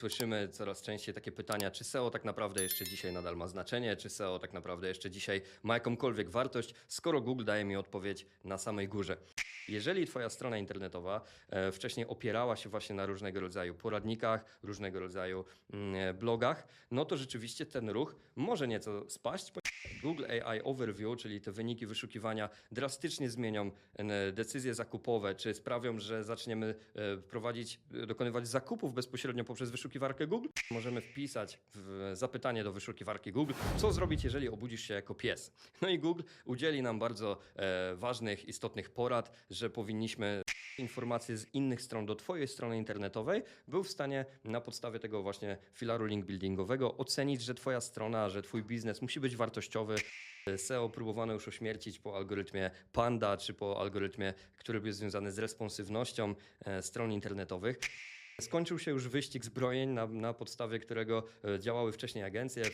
Słyszymy coraz częściej takie pytania, czy SEO tak naprawdę jeszcze dzisiaj nadal ma znaczenie, czy SEO tak naprawdę jeszcze dzisiaj ma jakąkolwiek wartość, skoro Google daje mi odpowiedź na samej górze. Jeżeli Twoja strona internetowa e, wcześniej opierała się właśnie na różnego rodzaju poradnikach, różnego rodzaju mm, blogach, no to rzeczywiście ten ruch może nieco spaść. Google AI Overview, czyli te wyniki wyszukiwania, drastycznie zmienią e, decyzje zakupowe, czy sprawią, że zaczniemy e, prowadzić, e, dokonywać zakupów bezpośrednio poprzez wyszukiwarkę Google. Możemy wpisać w zapytanie do wyszukiwarki Google, co zrobić, jeżeli obudzisz się jako pies. No i Google udzieli nam bardzo e, ważnych, istotnych porad, że powinniśmy informacje z innych stron do Twojej strony internetowej, był w stanie na podstawie tego właśnie filaru link buildingowego ocenić, że Twoja strona, że Twój biznes musi być wartościowy. SEO próbowano już ośmiercić po algorytmie Panda, czy po algorytmie, który był związany z responsywnością e, stron internetowych. Skończył się już wyścig zbrojeń, na, na podstawie którego e, działały wcześniej agencje.